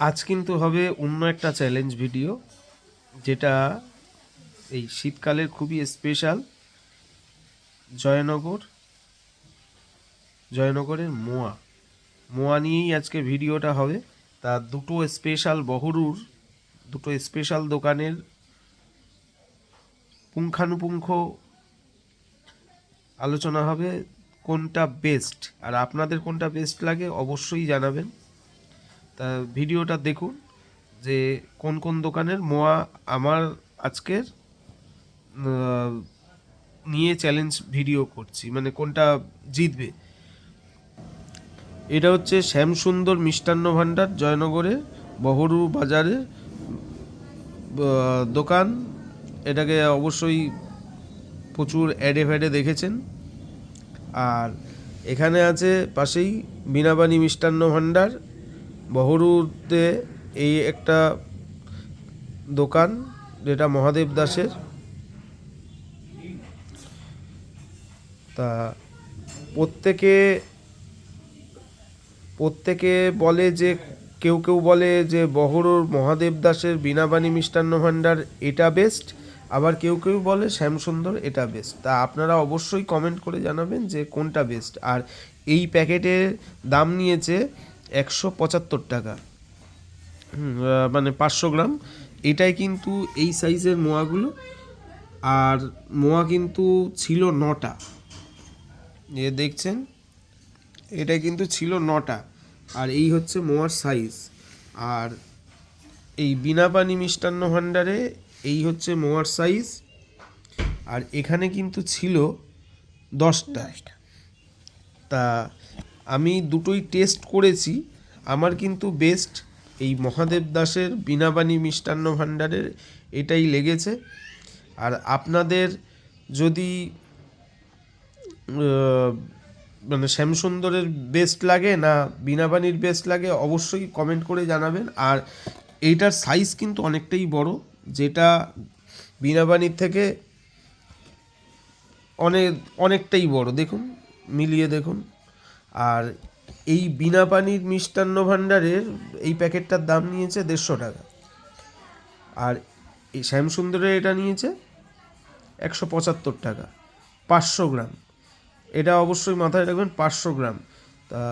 আজ কিন্তু হবে অন্য একটা চ্যালেঞ্জ ভিডিও যেটা এই শীতকালের খুবই স্পেশাল জয়নগর, জয়নগরের মোয়া। মোয়া নিয়েই আজকে ভিডিওটা হবে। তা দুটো স্পেশাল বহরুর, দুটো স্পেশাল দোকানের পুঙ্খানুপুঙ্খ আলোচনা হবে কোনটা বেস্ট আর আপনাদের কোনটা বেস্ট লাগে অবশ্যই জানাবেন। তা ভিডিওটা দেখুন যে কোন কোন দোকানের মোয়া আমার আজকের নিয়ে চ্যালেঞ্জ ভিডিও করছি মানে কোনটা জিতবে। এটা হচ্ছে শ্যামসুন্দর মিষ্টান্ন ভাণ্ডার জয়নগরে, বহরু বাজারে দোকান। এটাকে অবশ্যই প্রচুর অ্যাডে ফ্যাডে দেখেছেন। আর এখানে আছে পাশেই বিনাবানি মিষ্টান্ন ভাণ্ডার বহরুতে এই একটা দোকান যেটা মহাদেব দাসের। তা প্রত্যেকে প্রত্যেকে বলে যে, কেউ কেউ বলে যে বহরুর মহাদেব দাসের বিনাবানি মিষ্টান্ন ভাণ্ডার এটা বেস্ট আবার কেউ কেউ বলে শ্যামসুন্দর এটা বেস্ট তা আপনারা অবশ্যই কমেন্ট করে জানাবেন যে কোনটা বেস্ট আর এই প্যাকেটের দাম নিয়েছে একশো পঁচাত্তর টাকা। মানে পাঁচশো গ্রাম। এটাই কিন্তু এই সাইজের মোয়াগুলো। আর মোয়া কিন্তু ছিল নটা। যে দেখছেন? এটা কিন্তু ছিল নটা। আর এই হচ্ছে মোয়ার সাইজ। আর এই বিনা পানি মিষ্টান্ন ভাণ্ডারে এই হচ্ছে মোয়ার সাইজ। আর এখানে কিন্তু ছিল দশটা। তা আমি দুটোই টেস্ট করেছি। আমার কিন্তু বেস্ট এই মহাদেব দাসের বিনাবানি মিষ্টান্ন ভাণ্ডারের এটাই লেগেছে। আর আপনাদের যদি মানে শ্যামসুন্দরের বেস্ট লাগে না বিনাবানির বেস্ট লাগে, অবশ্যই কমেন্ট করে জানাবেন। আর এইটার সাইজ কিন্তু অনেকটাই বড়, যেটা বিনাবানির থেকে অনেক অনেকটাই বড়। দেখুন, মিলিয়ে দেখুন। আর এই বিনা পানির মিষ্টান্ন ভাণ্ডারের এই প্যাকেটটার দাম নিয়েছে দেড়শো টাকা। আর এই শ্যামসুন্দরের এটা নিয়েছে একশো পঁচাত্তর টাকা, পাঁচশো গ্রাম। এটা অবশ্যই মাথায় রাখবেন, পাঁচশো গ্রাম। তা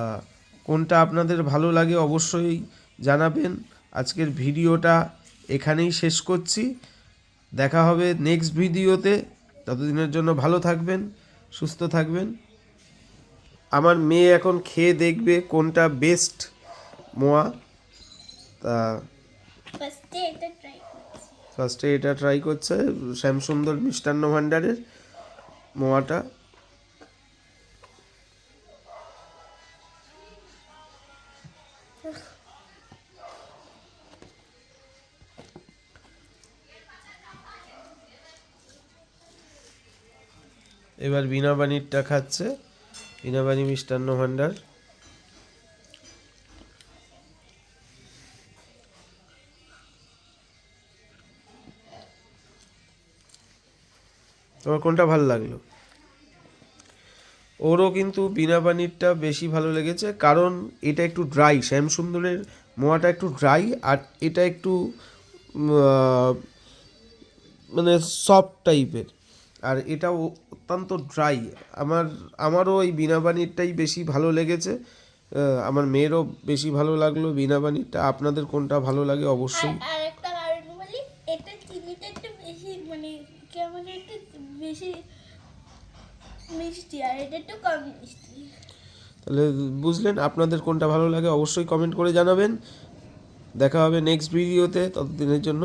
কোনটা আপনাদের ভালো লাগে অবশ্যই জানাবেন। আজকের ভিডিওটা এখানেই শেষ করছি। দেখা হবে নেক্সট ভিডিওতে। ততদিনের জন্য ভালো থাকবেন, সুস্থ থাকবেন। আমার মেয়ে এখন খেয়ে দেখবে কোনটা বেস্ট মোয়া। তা ফার্স্টে এটা ট্রাই করছি। শ্যামসুন্দর মিষ্টান্ন ভাণ্ডারের মোয়াটা। এবার বিনা বাণীরটা খাচ্ছে। বিনা বাণী মিষ্টান্ন ভাণ্ডার তোমার কোনটা ভালো লাগল? ওরও কিন্তু বিনা পানিরটা বেশি ভালো লেগেছে, কারণ এটা একটু ড্রাই শ্যামসুন্দরের মোয়াটা একটু ড্রাই আর এটা একটু মানে সফট টাইপের আর এটা ও- অত্যন্ত ড্রাই আমার আমারও এই বিনা পানিরটাই বেশি ভালো লেগেছে। আমার মেয়েরও বেশি ভালো লাগল বিনা পানিরটা। আপনাদের কোনটা ভালো লাগে অবশ্যই। আর আর কারণ বলি এটা চিনিটা একটু বেশি মানে কেমন একটু বেশি মিষ্টি আর এটা একটু কম মিষ্টি। তাহলে বুঝলেন আপনাদের কোনটা ভালো লাগে অবশ্যই কমেন্ট করে জানাবেন। দেখা হবে নেক্সট ভিডিওতে ততদিনের জন্য।